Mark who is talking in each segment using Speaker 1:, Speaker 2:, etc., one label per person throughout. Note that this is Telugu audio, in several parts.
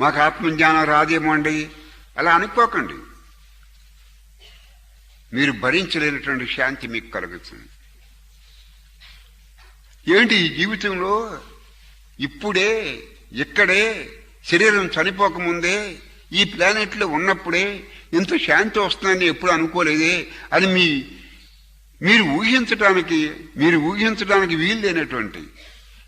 Speaker 1: మాకు ఆత్మజ్ఞానం రాదేమో అండి? అలా అనుకోకండి. మీరు భరించలేనటువంటి శాంతి మీకు కలుగుతుంది. ఏంటి ఈ జీవితంలో? ఇప్పుడే ఇక్కడే శరీరం చనిపోకముందే ఈ ప్లానెట్లో ఉన్నప్పుడే ఇంత శాంతి వస్తుందని ఎప్పుడు అనుకోలేదే అని మీ మీరు ఊహించడానికి మీరు ఊహించడానికి వీలు లేనటువంటి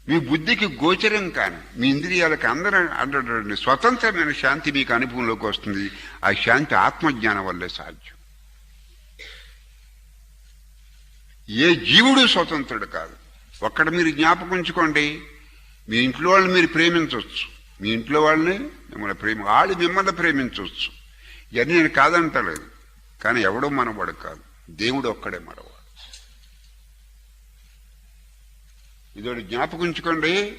Speaker 1: మీ బుద్ధికి గోచరం కాని మీ ఇంద్రియాలకు అందరూ అందటువంటి స్వతంత్రమైన శాంతి మీకు అనుభవంలోకి వస్తుంది. ఆ శాంతి ఆత్మజ్ఞానం వల్లే సాధ్యం. ఏ జీవుడు స్వతంత్రుడు కాదు. ఒక్కడ మీరు జ్ఞాపకం ఉంచుకోండి. మీ ఇంట్లో వాళ్ళని మీరు ప్రేమించవచ్చు. మీ ఇంట్లో వాళ్ళని మిమ్మల్ని ప్రేమ వాళ్ళు మిమ్మల్ని ప్రేమించవచ్చు. ఇవన్నీ నేను కాదంటలేదు. కానీ ఎవడో మనవాడు కాదు. దేవుడు ఒక్కడే మనవాడు. ఇదోటి జ్ఞాపకించుకోండి.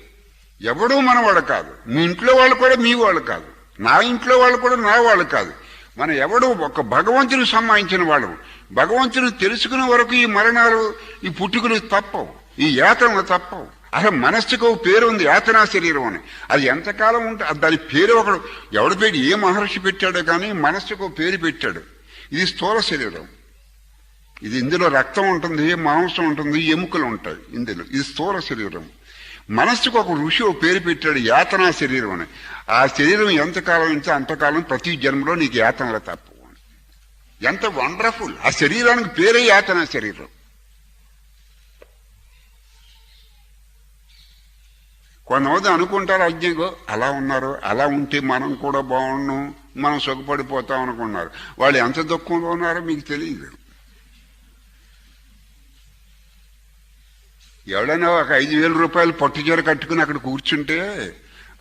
Speaker 1: ఎవడూ మనవాడు కాదు. మీ ఇంట్లో వాళ్ళు కూడా మీ వాళ్ళు కాదు. నా ఇంట్లో వాళ్ళు కూడా నా వాళ్ళు కాదు. మన ఎవడు ఒక భగవంతుని సంబంధించిన వాళ్ళు. భగవంతుని తెలుసుకునే వరకు ఈ మరణాలు ఈ పుట్టుకలు తప్పవు. ఈ యాతనలు తప్పవు. అసలు మనస్సుకు పేరు ఉంది యాతనా శరీరం అని. అది ఎంతకాలం ఉంటే అది దాని పేరు ఒకడు ఎవడు పేరు ఏ మహర్షి పెట్టాడో కానీ మనస్సుకు పేరు పెట్టాడు. ఇది స్థూల శరీరం. ఇది ఇందులో రక్తం ఉంటుంది మాంసం ఉంటుంది ఎముకలు ఉంటాయి ఇందులో. ఇది స్థూల శరీరం. మనస్సుకు ఒక ఋషి పేరు పెట్టాడు యాతనా శరీరం అని. ఆ శరీరం ఎంతకాలం ఉంటే అంతకాలం ప్రతి జన్మలో నీకు యాతనలు తప్పవు ఎంత వండర్ఫుల్. ఆ శరీరానికి పేరే యాతనా శరీరం. కొంతమంది అనుకుంటారు అజ్ఞగో అలా ఉన్నారు అలా ఉంటే మనం కూడా బాగున్నాం మనం సుఖపడిపోతాం అనుకున్నారు. వాళ్ళు ఎంత దుఃఖంలో ఉన్నారో మీకు తెలియదు. ఎవడైనా ఒక ఐదు వేల రూపాయలు పట్టు చీర కట్టుకుని అక్కడ కూర్చుంటే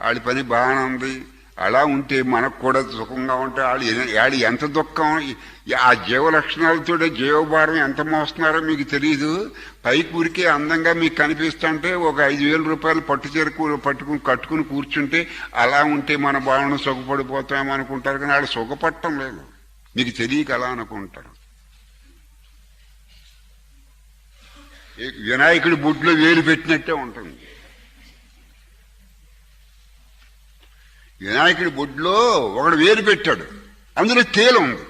Speaker 1: వాళ్ళ పని బాగానే ఉంది. అలా ఉంటే మనకు కూడా సుఖంగా ఉంటే వాళ్ళు ఎ- వాళ్ళు ఎంత దుఃఖం? ఆ జీవ లక్షణాలతో జీవభారం ఎంత మోస్తున్నారో మీకు తెలియదు పైకి ఊరికే అందంగా మీకు కనిపిస్తుంటే ఒక ఐదు వేల రూపాయలు పట్టు చీర పట్టుకుని కట్టుకుని కూర్చుంటే అలా ఉంటే మన భావన సుఖపడిపోతామేమో అనుకుంటారు కానీ వాళ్ళు సుఖపట్టం లేదు. మీకు తెలియక అలా అనుకుంటారు. వినాయకుడి బుడ్లో వేలు పెట్టినట్టే ఉంటుంది. వినాయకుడి బొడ్లో ఒకడు వేలు పెట్టాడు. అందులో తేలు ఉంది.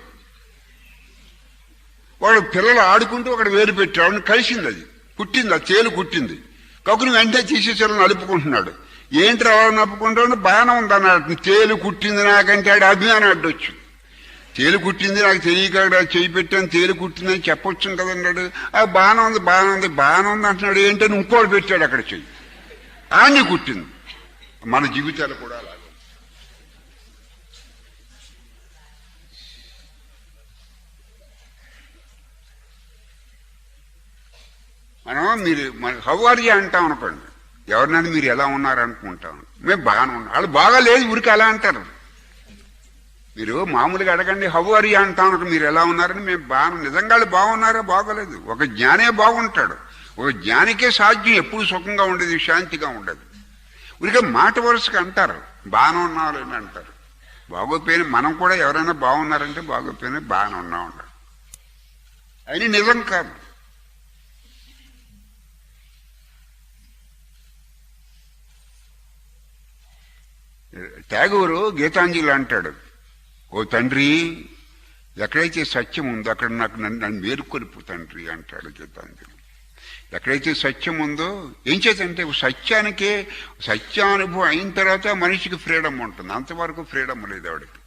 Speaker 1: వాడు పిల్లలు ఆడుకుంటూ ఒకడు వేలు పెట్టాడు. కలిసింది అది. కుట్టింది ఆ తేలు కుట్టింది. కక్కుని వెంటనే తీసేసారు నలుపుకుంటున్నాడు ఏంటి రావాలని నప్పుకుంటాడు బాగానే ఉంది అన్నాడు తేలు కుట్టింది నాకంటే ఆడు అభిమానం అడ్డొచ్చింది. తేలు కుట్టింది నాకు తెలియక చేయి పెట్టాను తేలు కుట్టిందని చెప్పొచ్చు కదన్నాడు ఆ బాగానే ఉంది బాగానే ఉంది బాగానే ఉంది అంటున్నాడు. ఏంటని ఇంకోటి పెట్టాడు అక్కడ చెయ్యి. ఆన్ని కుట్టింది. మన జీవితాలు కూడా అలాగే. మనం మీరు మన హౌఆర్య అంటాం అనుకోండి. ఎవరినైనా మీరు ఎలా ఉన్నారు అనుకుంటాం మేము బాగానే ఉన్నాం. వాళ్ళు బాగా లేదు ఊరికి అలా అంటారు. మీరు మామూలుగా అడగండి హౌ అరి యూ? మీరు ఎలా ఉన్నారని మేము బాగా నిజంగా బాగున్నారా బాగున్నారో? బాగోలేదు. ఒక జ్ఞానే బాగుంటాడు. ఒక జ్ఞానికే సాధ్యం. ఎప్పుడు సుఖంగా ఉండేది శాంతిగా ఉండదు. ఇక మాట వరుసగా అంటారు. బాగానే ఉన్నారు అని అంటారు. బాగోపోయిన మనం కూడా ఎవరైనా బాగున్నారంటే బాగోపోయినా బాగానే ఉన్నా ఉంటారు అయినా నిజం కాదు. ట్యాగూరు గీతాంజలి అంటాడు. ఓ తండ్రి ఎక్కడైతే సత్యం ఉందో అక్కడ నాకు నన్ను నన్ను మేలుకొలుపు తండ్రి అంటాడు గీతాంజలి. ఎక్కడైతే సత్యం ఉందో ఏం చేతంటే సత్యానికే సత్యానుభవం అయిన తర్వాత మనిషికి ఫ్రీడమ్ ఉంటుంది. అంతవరకు ఫ్రీడమ్ లేదు ఆవిడకి.